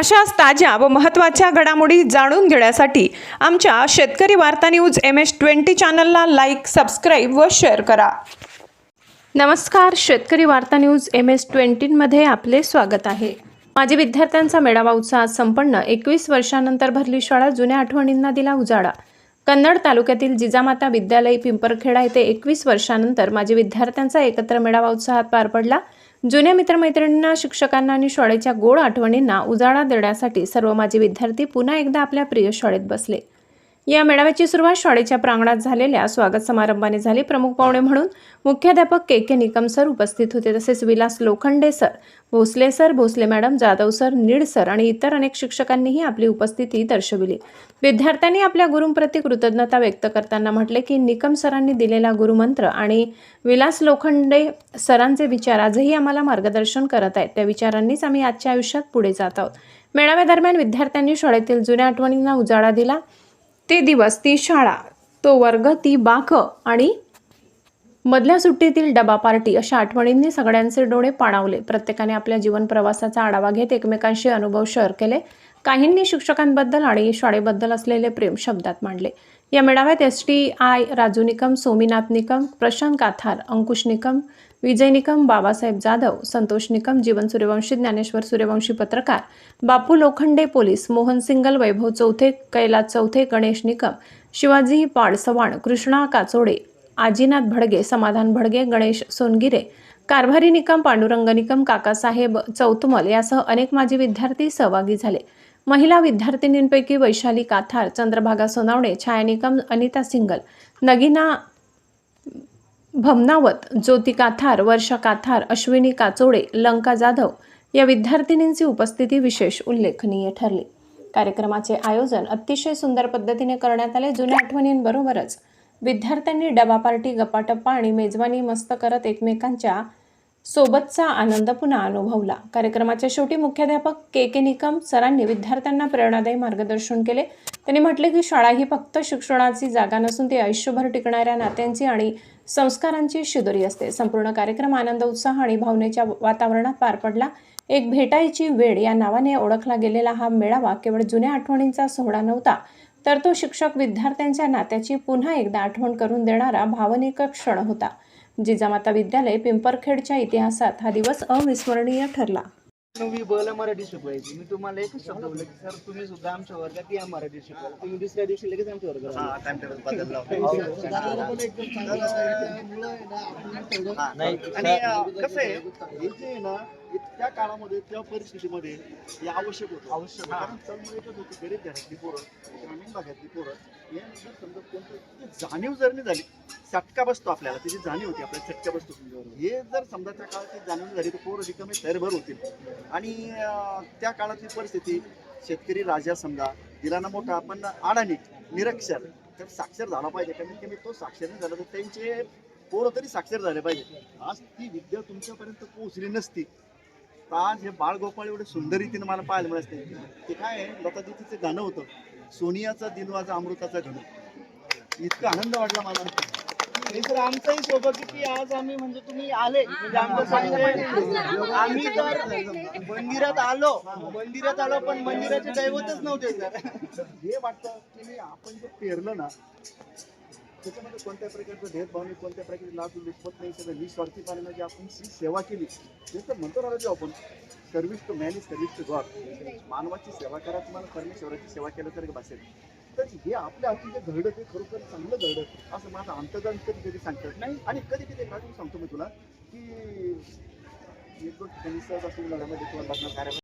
अशाच ताज्या व महत्त्वाच्या घडामोडी जाणून घेण्यासाठी आमच्या शेतकरी वार्ता न्यूज एम एस ट्वेंटी चॅनलला लाईक सबस्क्राईब व शेअर करा. नमस्कार शेतकरी वार्ता न्यूज एम एस ट्वेंटीमध्ये आपले स्वागत आहे. माजी विद्यार्थ्यांचा मेळावा उत्साहात संपन्न एकवीस वर्षानंतर भरली शाळा जुन्या आठवणींना दिला उजाडा कन्नड तालुक्यातील जिजामाता विद्यालय पिंपरखेडा येथे एकवीस वर्षानंतर माजी विद्यार्थ्यांचा एकत्र मेळावा उत्साहात पार पडला. जुन्या मित्रमैत्रिणींना शिक्षकांना आणि शाळेच्या गोड आठवणींना उजाळा देण्यासाठी सर्व माजी विद्यार्थी पुन्हा एकदा आपल्या प्रिय शाळेत बसले. या मेळाव्याची सुरुवात शाळेच्या प्रांगणात झालेल्या स्वागत समारंभाने झाली. प्रमुख पाहुणे म्हणून मुख्याध्यापक के के निकम सर उपस्थित होते. तसेच Vilas Lokhande sir Bhosale sir Bhosale madam Jadhav sir need sir आणि इतर अनेक शिक्षकांनीही आपली उपस्थिती दर्शविली. विद्यार्थ्यांनी आपल्या गुरुंप्रती कृतज्ञता व्यक्त करताना म्हटले की निकम सरांनी दिलेला गुरुमंत्र आणि विलास लोखंडे सरांचे विचार आजही आम्हाला मार्गदर्शन करत आहेत. त्या विचारांनीच आम्ही आजच्या आयुष्यात पुढे जात आहोत. मेळाव्यादरम्यान विद्यार्थ्यांनी शाळेतील जुन्या आठवणींना उजाळा दिला. ते दिवस ती शाळा तो वर्ग ती बाक आणि मधल्या सुट्टीतील डबा पार्टी अशा आठवणींनी सगळ्यांचे डोळे पाणावले. प्रत्येकाने आपल्या जीवन प्रवासाचा आढावा घेत एकमेकांशी अनुभव शेअर केले. काहींनी शिक्षकांबद्दल आणि शाळेबद्दल असलेले प्रेम शब्दात मांडले. या मेळाव्यात S T I Raju Nikam Sominath Nikam Prashant Kathar Ankush Nikam Vijay Nikam Babasaheb Jadhav Santosh Nikam Jeevan Suryavanshi Dnyaneshwar Suryavanshi पत्रकार बापू लोखंडे पोलीस मोहन सिंगल वैभव चौथे कैलास चौथे गणेश निकम शिवाजी पाडसवाण कृष्णा काचोडे आजीनाथ भडगे समाधान भडगे गणेश सोनगिरे कारभारी निकम पांडुरंग निकम काकासाहेब चौतमल यासह अनेक माजी विद्यार्थी सहभागी झाले. महिला विद्यार्थिनींपैकी वैशाली काथार चंद्रभागा सोनावणे छाया निकम अनिता सिंगल नगिना भमनावत ज्योती काथार वर्षा काथार अश्विनी काचोडे लंका जाधव या विद्यार्थिनींची उपस्थिती विशेष उल्लेखनीय ठरली. कार्यक्रमाचे आयोजन अतिशय सुंदर पद्धतीने करण्यात आले. जुन्या आठवणींबरोबरच विद्यार्थ्यांनी डबा पार्टी गप्पाटप्पा आणि मेजवानी मस्त करत एकमेकांच्या सोबतचा आनंद पुन्हा अनुभवला. कार्यक्रमाच्या शेवटी मुख्याध्यापक के के निकम सरांनी विद्यार्थ्यांना प्रेरणादायी मार्गदर्शन केले. त्यांनी म्हटले की शाळा ही फक्त शिक्षणाची जागा नसून ती आयुष्यभर टिकणाऱ्या नात्यांची आणि संस्कारांची शिदोरी असते. संपूर्ण कार्यक्रम आनंद उत्साह आणि भावनेच्या वातावरणात पार पडला. एक भेटायची वेळ या नावाने ओळखला गेलेला हा मेळावा केवळ जुन्या आठवणींचा सोहळा नव्हता तर तो शिक्षक विद्यार्थ्यांच्या नात्याची पुन्हा एकदा आठवण करून देणारा भावनिक क्षण होता. जिजामाता विद्यालय पिंपरखेडच्या इतिहासात हा दिवस अविस्मरणीय ठरला. नववी बला मराठी शिकवायची. मी तुम्हाला एकच शब्द बोललो की सर तुम्ही सुद्धा आमच्या वर्गात या मराठी शिकवायला तुम्ही दुसऱ्या दिवशी लगेच आमच्या वर्गात. आणि कसं आहे हे जे आहे ना त्या काळामध्ये त्या परिस्थितीमध्ये हे आवश्यक होतं. आवश्यक कारण एकच होती गरीब घरातली पोरं ग्रामीण भागातली पोरं या जर समजा कोणतं जाणीव जर नाही झाली चटका बसतो आपल्याला त्याची जाणीव होती आपल्याला चटका बसतो हे जर समजा त्या काळात ती जाणीव झाली तर पोरं रिकामे तैरभर होतील. आणि त्या काळातली परिस्थिती शेतकरी राजा समजा दिला ना मोठा पण अडाणी निरक्षर तर साक्षर झाला पाहिजे. कमीत कमी तो साक्षर नाही झाला तर त्यांचे पोरं तरी साक्षर झाले पाहिजे. आज ती विद्या तुमच्यापर्यंत पोहोचली नसती. तर आज हे बाळ गोपाळ एवढे सुंदर रीतीने मला पाहायला मिळत नाही. ते काय आहे? लतादीतीचं गाणं होतं. सोनियाचा दिनवाजा अमृताचा घन इतका आनंद वाटला मला. नाही तर आमचंही सौभाग्य की आज आम्ही म्हणजे तुम्ही आले. म्हणजे आम्ही तर मंदिरात आलो. मंदिरात आलो पण मंदिराचे दैवतच नव्हते सर हे वाटतं की आपण जे पेरलं ना त्याच्यामध्ये कोणत्या प्रकारचं भेदभाव नाही कोणत्या प्रकारची लाभ निष्पत नाही सगळं निस्वार्थीपणानं जी आपण जी सेवा केली. ते तर म्हणतो जो आपण service to man is service to God मानवाची सेवा करा तुम्हाला परमेश्वराची सेवा केलं तरी बसेल. तर हे आपल्या हाती जे घडलं ते खरोखर चांगलं घडलं असं माझं अंतर्गत कधी कधी सांगतात. नाही. आणि कधी कधी अजून सांगतो मी तुला की एक दोन ठिकाणी सहज असं उन्हाळ्यामध्ये किंवा लग्न कार्य